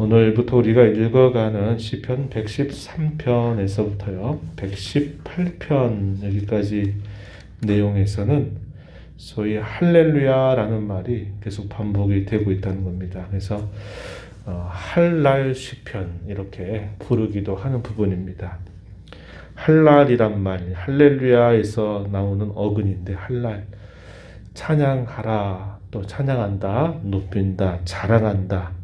오늘부터 우리가 읽어가는 시편 113편에서부터요. 118편 여기까지 내용에서는 소위 할렐루야라는 말이 계속 반복이 되고 있다는 겁니다. 그래서 어, 할랄 시편 이렇게 부르기도 하는 부분입니다. 할랄이란 말, 할렐루야에서 나오는 어근인데 할랄 찬양하라 또 찬양한다 높인다 자랑한다 뭐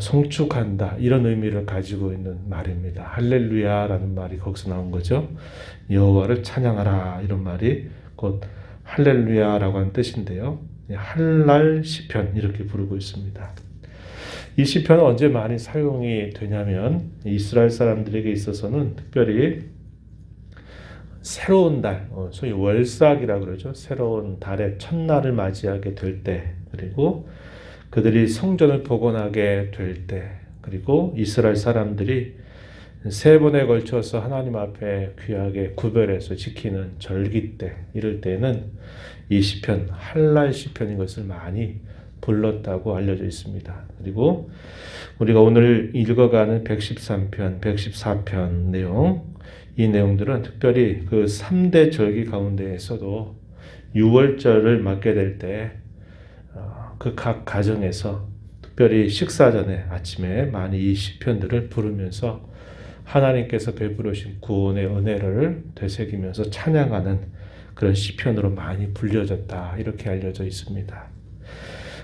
송축한다 이런 의미를 가지고 있는 말입니다. 할렐루야라는 말이 거기서 나온 거죠. 여호와를 찬양하라 이런 말이 곧 할렐루야라고 하는 뜻인데요. 할랄 시편 이렇게 부르고 있습니다. 이 시편은 언제 많이 사용이 되냐면 이스라엘 사람들에게 있어서는 특별히 새로운 달, 어, 소위 월삭이라 그러죠. 새로운 달의 첫날을 맞이하게 될 때, 그리고 그들이 성전을 복원하게 될 때, 그리고 이스라엘 사람들이 세 번에 걸쳐서 하나님 앞에 귀하게 구별해서 지키는 절기 때, 이럴 때는 이 시편, 할랄 시편인 것을 많이 불렀다고 알려져 있습니다. 그리고 우리가 오늘 읽어가는 113편, 114편 내용, 이 내용들은 특별히 그 3대 절기 가운데에서도 6월절을 맞게 될 때 그 각 가정에서 특별히 식사 전에 아침에 많이 이 시편들을 부르면서 하나님께서 베풀으신 구원의 은혜를 되새기면서 찬양하는 그런 시편으로 많이 불려졌다 이렇게 알려져 있습니다.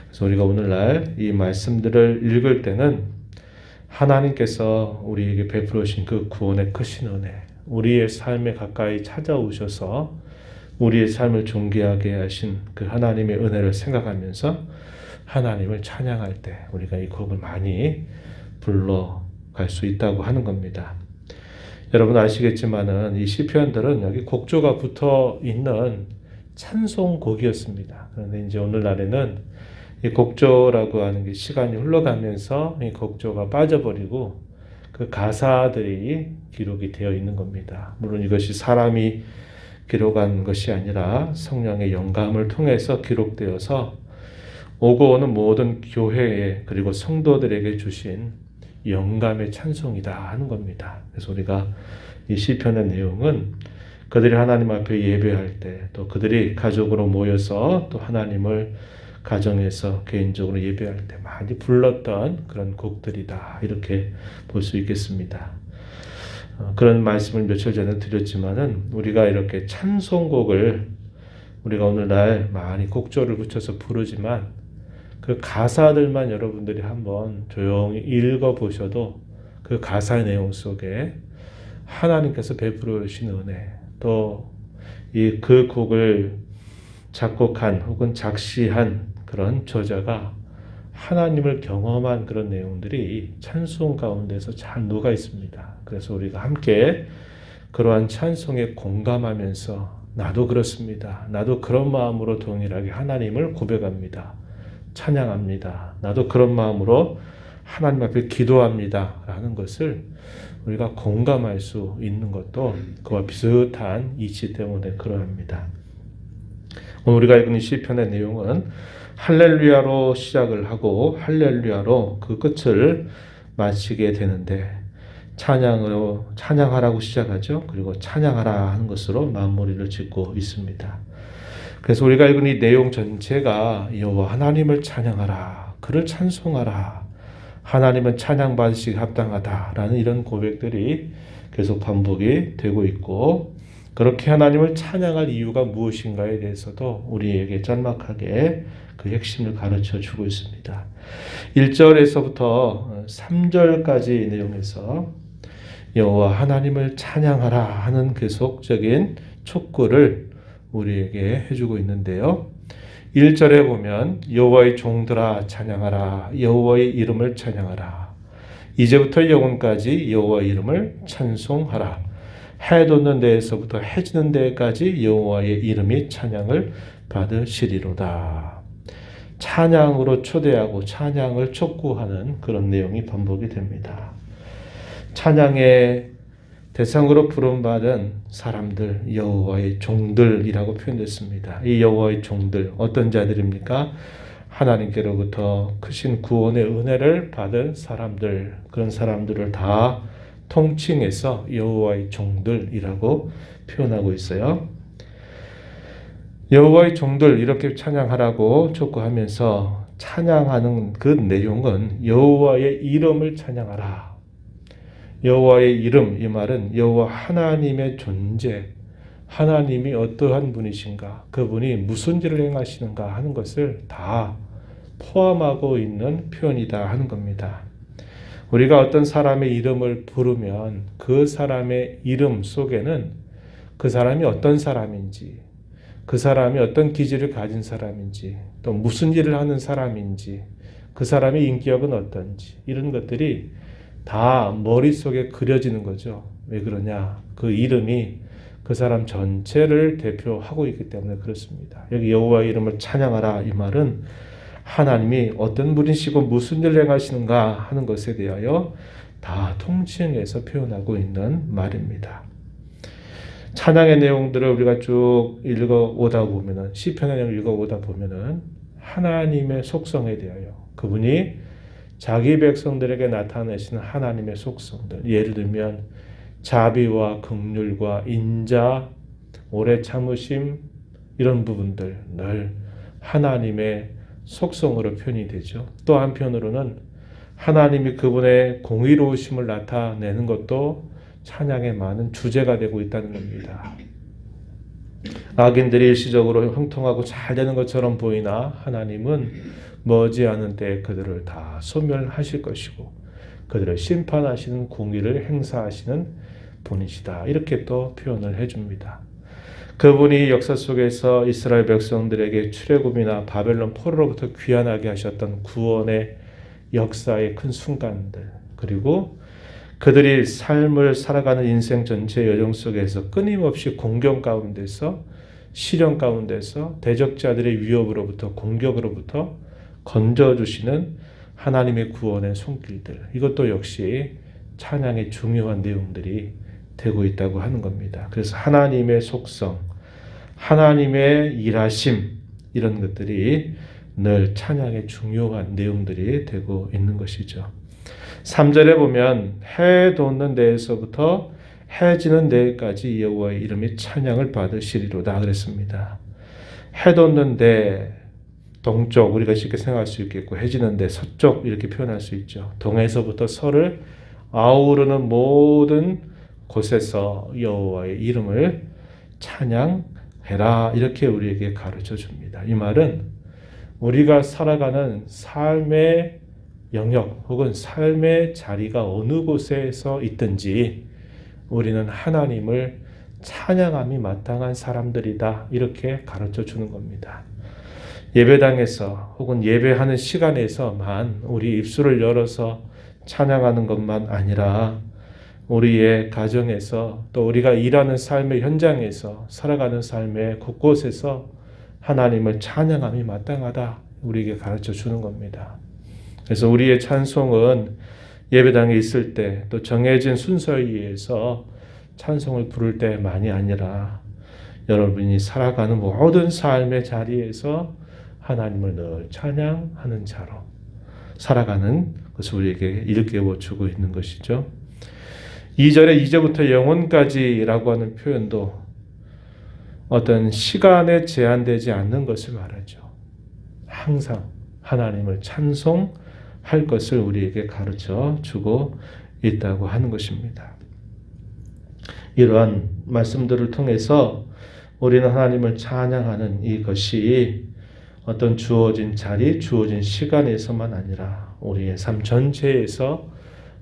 그래서 우리가 오늘날 이 말씀들을 읽을 때는 하나님께서 우리에게 베풀으신 그 구원의 크신 은혜, 우리의 삶에 가까이 찾아오셔서 우리의 삶을 존귀하게 하신 그 하나님의 은혜를 생각하면서 하나님을 찬양할 때 우리가 이 곡을 많이 불러갈 수 있다고 하는 겁니다. 여러분 아시겠지만은 이 시편들은 여기 곡조가 붙어 있는 찬송곡이었습니다. 그런데 이제 오늘날에는 이 곡조라고 하는 게 시간이 흘러가면서 이 곡조가 빠져버리고 그 가사들이 기록이 되어 있는 겁니다. 물론 이것이 사람이 기록한 것이 아니라 성령의 영감을 통해서 기록되어서 오고 오는 모든 교회에 그리고 성도들에게 주신 영감의 찬송이다 하는 겁니다. 그래서 우리가 이 시편의 내용은 그들이 하나님 앞에 예배할 때 또 그들이 가족으로 모여서 또 하나님을 가정에서 개인적으로 예배할 때 많이 불렀던 그런 곡들이다 이렇게 볼 수 있겠습니다. 어, 그런 말씀을 며칠 전에 드렸지만은 우리가 이렇게 찬송곡을 우리가 오늘날 많이 곡조를 붙여서 부르지만 그 가사들만 여러분들이 한번 조용히 읽어 보셔도 그 가사의 내용 속에 하나님께서 베풀어 주신 은혜 또 이 그 곡을 작곡한 혹은 작시한 그런 저자가 하나님을 경험한 그런 내용들이 찬송 가운데서 잘 녹아 있습니다. 그래서 우리가 함께 그러한 찬송에 공감하면서 나도 그렇습니다. 나도 그런 마음으로 동일하게 하나님을 고백합니다. 찬양합니다. 나도 그런 마음으로 하나님 앞에 기도합니다. 라는 것을 우리가 공감할 수 있는 것도 그와 비슷한 이치 때문에 그러합니다. 오늘 우리가 읽은 시편의 내용은 할렐루야로 시작을 하고 할렐루야로 그 끝을 마치게 되는데 찬양으로 찬양하라고 시작하죠. 그리고 찬양하라 하는 것으로 마무리를 짓고 있습니다. 그래서 우리가 읽은 이 내용 전체가 여호와 하나님을 찬양하라, 그를 찬송하라, 하나님은 찬양 받으시기 합당하다라는 이런 고백들이 계속 반복이 되고 있고 그렇게 하나님을 찬양할 이유가 무엇인가에 대해서도 우리에게 짤막하게 그 핵심을 가르쳐 주고 있습니다. 1절에서부터 3절까지 내용에서 여호와 하나님을 찬양하라 하는 계속적인 촉구를 우리에게 해주고 있는데요. 1절에 보면 여호와의 종들아 찬양하라 여호와의 이름을 찬양하라 이제부터 영원까지 여호와의 이름을 찬송하라 해 돋는 데에서부터 해 지는 데까지 여호와의 이름이 찬양을 받으시리로다 찬양으로 초대하고 찬양을 촉구하는 그런 내용이 반복이 됩니다 찬양의 대상으로 부름받은 사람들 여호와의 종들이라고 표현됐습니다. 이 여호와의 종들 어떤 자들입니까? 하나님께로부터 크신 구원의 은혜를 받은 사람들 그런 사람들을 다 통칭해서 여호와의 종들이라고 표현하고 있어요. 여호와의 종들 이렇게 찬양하라고 촉구하면서 찬양하는 그 내용은 여호와의 이름을 찬양하라. 여호와의 이름 이 말은 여호와 하나님의 존재, 하나님이 어떠한 분이신가, 그분이 무슨 일을 행하시는가 하는 것을 다 포함하고 있는 표현이다 하는 겁니다. 우리가 어떤 사람의 이름을 부르면 그 사람의 이름 속에는 그 사람이 어떤 사람인지, 그 사람이 어떤 기질을 가진 사람인지, 또 무슨 일을 하는 사람인지, 그 사람의 인격은 어떤지, 이런 것들이 다 머릿속에 그려지는 거죠. 왜 그러냐? 그 이름이 그 사람 전체를 대표하고 있기 때문에 그렇습니다. 여기 여호와 이름을 찬양하라 이 말은 하나님이 어떤 분이시고 무슨 일을 행하시는가 하는 것에 대하여 다 통칭해서 표현하고 있는 말입니다. 찬양의 내용들을 우리가 쭉 읽어 오다 보면은 시편의 내용을 읽어 오다 보면은 하나님의 속성에 대하여 그분이 자기 백성들에게 나타내시는 하나님의 속성들 예를 들면 자비와 긍휼과 인자, 오래 참으심 이런 부분들 늘 하나님의 속성으로 표현이 되죠. 또 한편으로는 하나님이 그분의 공의로우심을 나타내는 것도 찬양의 많은 주제가 되고 있다는 겁니다. 악인들이 일시적으로 형통하고 잘 되는 것처럼 보이나 하나님은 머지않은 때에 그들을 다 소멸하실 것이고 그들을 심판하시는 공의를 행사하시는 분이시다. 이렇게 또 표현을 해줍니다. 그분이 역사 속에서 이스라엘 백성들에게 출애굽이나 바벨론 포로로부터 귀환하게 하셨던 구원의 역사의 큰 순간들 그리고 그들이 삶을 살아가는 인생 전체 여정 속에서 끊임없이 공경 가운데서 시련 가운데서 대적자들의 위협으로부터 공격으로부터 건져주시는 하나님의 구원의 손길들. 이것도 역시 찬양의 중요한 내용들이 되고 있다고 하는 겁니다. 그래서 하나님의 속성, 하나님의 일하심 이런 것들이 늘 찬양의 중요한 내용들이 되고 있는 것이죠. 3절에 보면 해 돋는 데에서부터 해 지는 데까지 여호와의 이름이 찬양을 받으시리로다 그랬습니다. 해 돋는 데 동쪽 우리가 쉽게 생각할 수 있겠고 해 지는 데 서쪽 이렇게 표현할 수 있죠. 동에서부터 서를 아우르는 모든 곳에서 여호와의 이름을 찬양해라 이렇게 우리에게 가르쳐 줍니다. 이 말은 우리가 살아가는 삶의 영역 혹은 삶의 자리가 어느 곳에서 있든지 우리는 하나님을 찬양함이 마땅한 사람들이다 이렇게 가르쳐 주는 겁니다. 예배당에서 혹은 예배하는 시간에서만 우리 입술을 열어서 찬양하는 것만 아니라 우리의 가정에서 또 우리가 일하는 삶의 현장에서 살아가는 삶의 곳곳에서 하나님을 찬양함이 마땅하다 우리에게 가르쳐 주는 겁니다. 그래서 우리의 찬송은 예배당에 있을 때 또 정해진 순서에 의해서 찬송을 부를 때만이 아니라 여러분이 살아가는 모든 삶의 자리에서 하나님을 늘 찬양하는 자로 살아가는 것을 우리에게 일깨워 주고 있는 것이죠. 2절에 이제부터 영원까지라고 하는 표현도 어떤 시간에 제한되지 않는 것을 말하죠. 항상 하나님을 찬송할 것을 우리에게 가르쳐 주고 있다고 하는 것입니다. 이러한 말씀들을 통해서 우리는 하나님을 찬양하는 이것이 어떤 주어진 자리, 주어진 시간에서만 아니라 우리의 삶 전체에서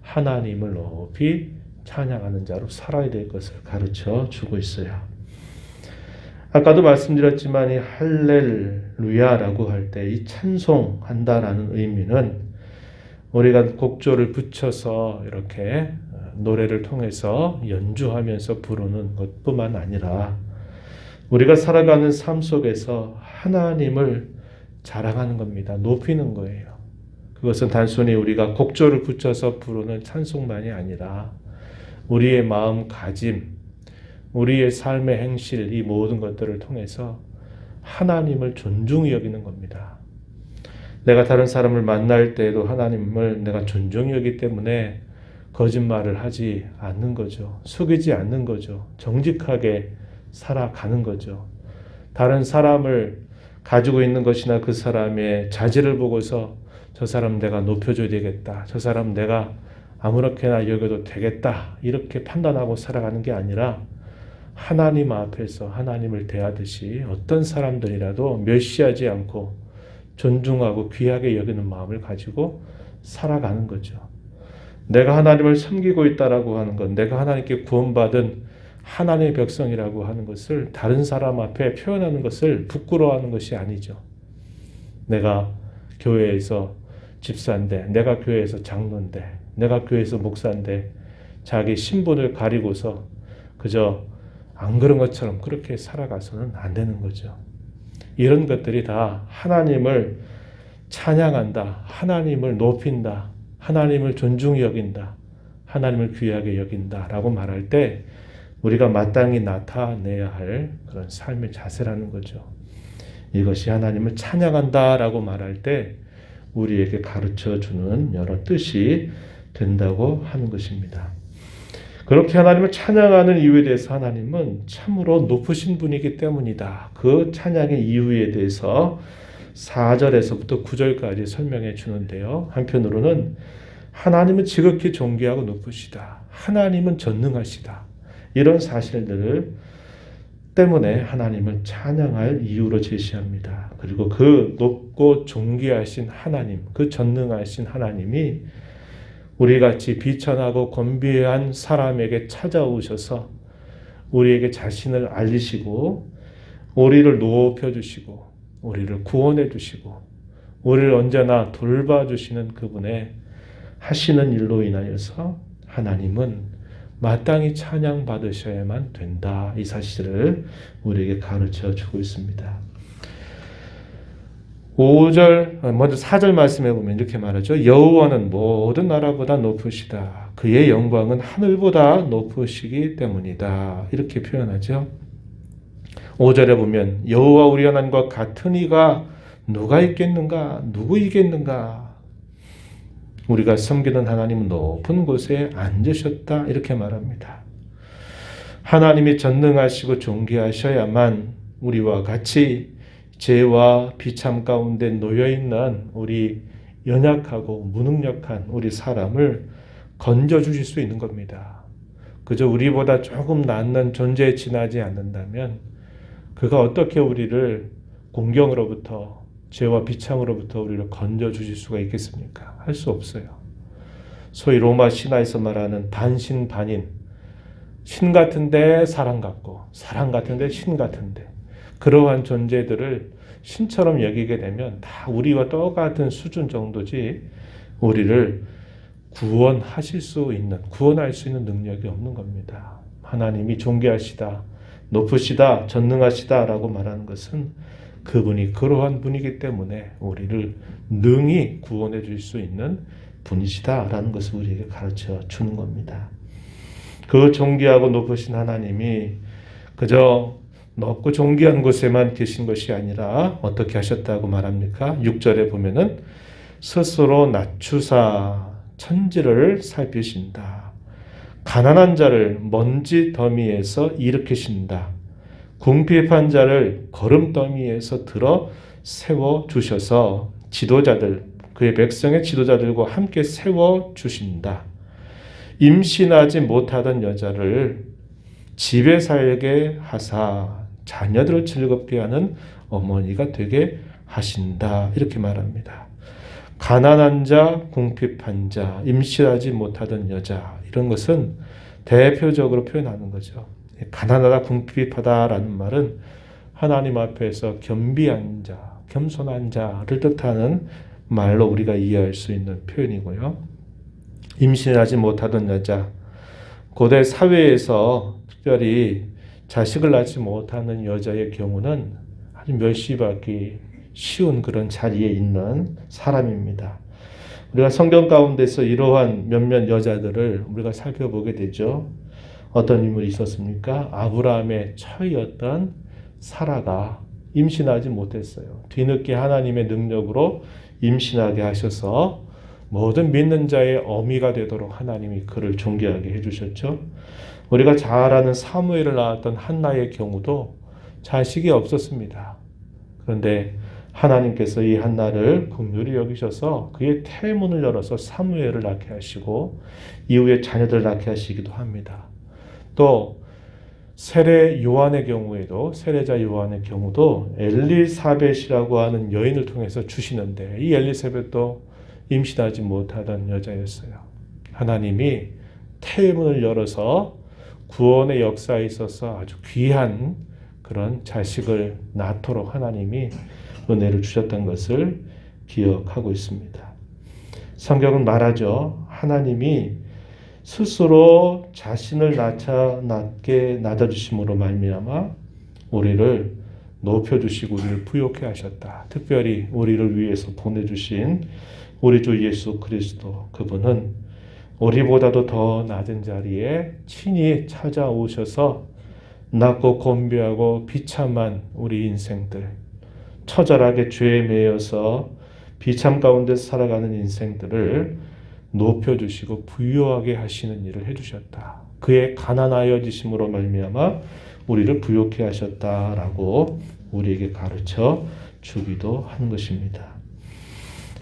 하나님을 높이 찬양하는 자로 살아야 될 것을 가르쳐 주고 있어요. 아까도 말씀드렸지만 이 할렐루야라고 할 때 이 찬송한다라는 의미는 우리가 곡조를 붙여서 이렇게 노래를 통해서 연주하면서 부르는 것뿐만 아니라 우리가 살아가는 삶 속에서 하나님을 자랑하는 겁니다. 높이는 거예요. 그것은 단순히 우리가 곡조를 붙여서 부르는 찬송만이 아니라 우리의 마음 가짐, 우리의 삶의 행실, 이 모든 것들을 통해서 하나님을 존중히 여기는 겁니다. 내가 다른 사람을 만날 때에도 하나님을 내가 존중히 여기 때문에 거짓말을 하지 않는 거죠. 속이지 않는 거죠. 정직하게 살아가는 거죠. 다른 사람을 가지고 있는 것이나 그 사람의 자질을 보고서 저 사람 내가 높여줘야 되겠다. 저 사람 내가 아무렇게나 여겨도 되겠다. 이렇게 판단하고 살아가는 게 아니라 하나님 앞에서 하나님을 대하듯이 어떤 사람들이라도 멸시하지 않고 존중하고 귀하게 여기는 마음을 가지고 살아가는 거죠. 내가 하나님을 섬기고 있다라고 하는 것, 내가 하나님께 구원받은 하나님의 백성이라고 하는 것을 다른 사람 앞에 표현하는 것을 부끄러워하는 것이 아니죠. 내가 교회에서 집사인데, 내가 교회에서 장로인데, 내가 교회에서 목사인데, 자기 신분을 가리고서 그저 안 그런 것처럼 그렇게 살아가서는 안 되는 거죠. 이런 것들이 다 하나님을 찬양한다, 하나님을 높인다, 하나님을 존중히 여긴다, 하나님을 귀하게 여긴다 라고 말할 때 우리가 마땅히 나타내야 할 그런 삶의 자세라는 거죠. 이것이 하나님을 찬양한다 라고 말할 때 우리에게 가르쳐 주는 여러 뜻이 된다고 하는 것입니다. 그렇게 하나님을 찬양하는 이유에 대해서 하나님은 참으로 높으신 분이기 때문이다. 그 찬양의 이유에 대해서 4절에서부터 9절까지 설명해 주는데요. 한편으로는 하나님은 지극히 존귀하고 높으시다. 하나님은 전능하시다. 이런 사실들을 때문에 하나님을 찬양할 이유로 제시합니다. 그리고 그 높고 존귀하신 하나님, 그 전능하신 하나님이 우리 같이 비천하고 권비한 사람에게 찾아오셔서 우리에게 자신을 알리시고 우리를 높여 주시고 우리를 구원해 주시고 우리를 언제나 돌봐 주시는 그분의 하시는 일로 인하여서 하나님은 마땅히 찬양 받으셔야만 된다. 이 사실을 우리에게 가르쳐 주고 있습니다. 5절 먼저 4절 말씀해 보면 이렇게 말하죠. 여호와는 모든 나라보다 높으시다. 그의 영광은 하늘보다 높으시기 때문이다. 이렇게 표현하죠. 5절에 보면 여호와 우리 하나님과 같은 이가 누가 있겠는가? 누구 이겠는가? 우리가 섬기는 하나님은 높은 곳에 앉으셨다. 이렇게 말합니다. 하나님이 전능하시고 존귀하셔야만 우리와 같이 죄와 비참 가운데 놓여 있는 우리 연약하고 무능력한 우리 사람을 건져 주실 수 있는 겁니다. 그저 우리보다 조금 낫는 존재에 지나지 않는다면 그가 어떻게 우리를 공경으로부터 죄와 비참으로부터 우리를 건져 주실 수가 있겠습니까? 할 수 없어요. 소위 로마 신화에서 말하는 반신반인 신 같은데 사람 같고 사람 같은데 신 같은데 그러한 존재들을 신처럼 여기게 되면 다 우리와 똑같은 수준 정도지 우리를 구원하실 수 있는 구원할 수 있는 능력이 없는 겁니다. 하나님이 존귀하시다, 높으시다, 전능하시다라고 말하는 것은 그분이 그러한 분이기 때문에 우리를 능히 구원해 줄 수 있는 분이시다라는 것을 우리에게 가르쳐 주는 겁니다. 그 존귀하고 높으신 하나님이 그저 높고 존귀한 곳에만 계신 것이 아니라 어떻게 하셨다고 말합니까? 6절에 보면은 스스로 낮추사 천지를 살피신다. 가난한 자를 먼지 더미에서 일으키신다. 궁핍한 자를 거름 더미에서 들어 세워 주셔서 지도자들 그의 백성의 지도자들과 함께 세워 주신다. 임신하지 못하던 여자를 집에 살게 하사 자녀들을 즐겁게 하는 어머니가 되게 하신다. 이렇게 말합니다. 가난한 자, 궁핍한 자, 임신하지 못하던 여자 이런 것은 대표적으로 표현하는 거죠. 가난하다, 궁핍하다라는 말은 하나님 앞에서 겸비한 자, 겸손한 자를 뜻하는 말로 우리가 이해할 수 있는 표현이고요. 임신하지 못하던 여자, 고대 사회에서 특별히 자식을 낳지 못하는 여자의 경우는 아주 멸시받기 쉬운 그런 자리에 있는 사람입니다. 우리가 성경 가운데서 이러한 몇몇 여자들을 우리가 살펴보게 되죠. 어떤 인물이 있었습니까? 아브라함의 처이었던 사라가 임신하지 못했어요. 뒤늦게 하나님의 능력으로 임신하게 하셔서 모든 믿는 자의 어미가 되도록 하나님이 그를 존귀하게 해주셨죠. 우리가 잘 아는 사무엘을 낳았던 한나의 경우도 자식이 없었습니다. 그런데 하나님께서 이 한나를 긍휼히 여기셔서 그의 태문을 열어서 사무엘을 낳게 하시고 이후에 자녀들 낳게 하시기도 합니다. 또 세례 요한의 경우에도 세례자 요한의 경우도 엘리사벳이라고 하는 여인을 통해서 주시는데 이 엘리사벳도 임신하지 못하던 여자였어요. 하나님이 태문을 열어서 구원의 역사에 있어서 아주 귀한 그런 자식을 낳도록 하나님이 은혜를 주셨던 것을 기억하고 있습니다. 성경은 말하죠. 하나님이 스스로 자신을 낮아 낮게 낮아 주심으로 말미암아 우리를 높여 주시고 우리를 부욕해 하셨다. 특별히 우리를 위해서 보내 주신 우리 주 예수 그리스도 그분은 우리보다도 더 낮은 자리에 친히 찾아오셔서 낮고 곤비하고 비참한 우리 인생들 처절하게 죄에 매여서 비참 가운데 살아가는 인생들을 높여주시고 부유하게 하시는 일을 해주셨다. 그의 가난하여지심으로 말미암아 우리를 부욕해 하셨다라고 우리에게 가르쳐 주기도 한 것입니다.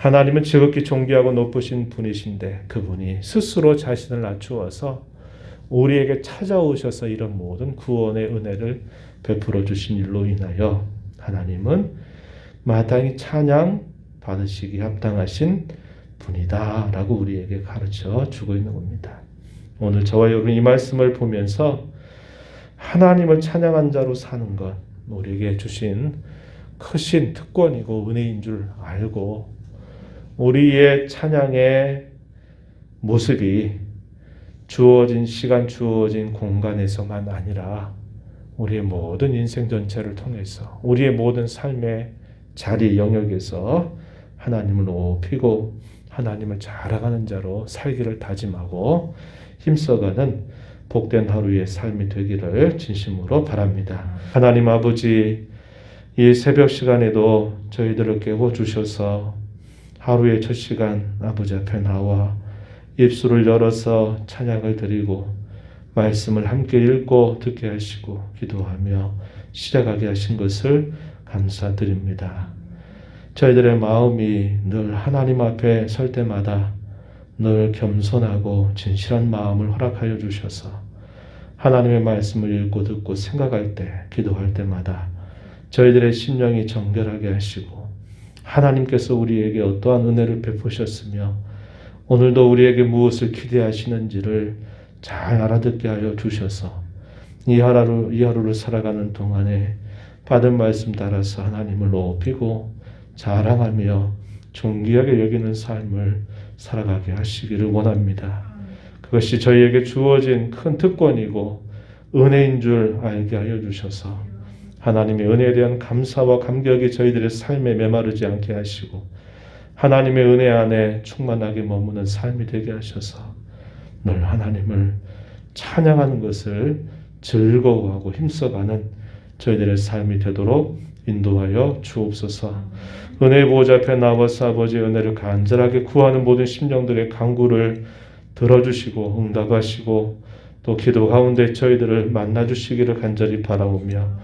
하나님은 지극히 존귀하고 높으신 분이신데 그분이 스스로 자신을 낮추어서 우리에게 찾아오셔서 이런 모든 구원의 은혜를 베풀어 주신 일로 인하여 하나님은 마땅히 찬양 받으시기 합당하신 분이다 라고 우리에게 가르쳐 주고 있는 겁니다. 오늘 저와 여러분 이 말씀을 보면서 하나님을 찬양한 자로 사는 것 우리에게 주신 크신 특권이고 은혜인 줄 알고 우리의 찬양의 모습이 주어진 시간, 주어진 공간에서만 아니라 우리의 모든 인생 전체를 통해서 우리의 모든 삶의 자리 영역에서 하나님을 높이고 하나님을 자랑하는 자로 살기를 다짐하고 힘써가는 복된 하루의 삶이 되기를 진심으로 바랍니다. 하나님 아버지 이 새벽 시간에도 저희들을 깨워 주셔서 하루의 첫 시간 아버지 앞에 나와 입술을 열어서 찬양을 드리고 말씀을 함께 읽고 듣게 하시고 기도하며 시작하게 하신 것을 감사드립니다. 저희들의 마음이 늘 하나님 앞에 설 때마다 늘 겸손하고 진실한 마음을 허락하여 주셔서 하나님의 말씀을 읽고 듣고 생각할 때, 기도할 때마다 저희들의 심령이 정결하게 하시고 하나님께서 우리에게 어떠한 은혜를 베푸셨으며 오늘도 우리에게 무엇을 기대하시는지를 잘 알아듣게 하여 주셔서 이 하루 이 하루를 살아가는 동안에 받은 말씀 따라서 하나님을 높이고 자랑하며 존귀하게 여기는 삶을 살아가게 하시기를 원합니다. 그것이 저희에게 주어진 큰 특권이고 은혜인 줄 알게 하여 주셔서 하나님의 은혜에 대한 감사와 감격이 저희들의 삶에 메마르지 않게 하시고 하나님의 은혜 안에 충만하게 머무는 삶이 되게 하셔서 늘 하나님을 찬양하는 것을 즐거워하고 힘써가는 저희들의 삶이 되도록 인도하여 주옵소서. 은혜 보좌 앞에 나와서 아버지의 은혜를 간절하게 구하는 모든 심령들의 간구를 들어주시고 응답하시고 또 기도 가운데 저희들을 만나 주시기를 간절히 바라오며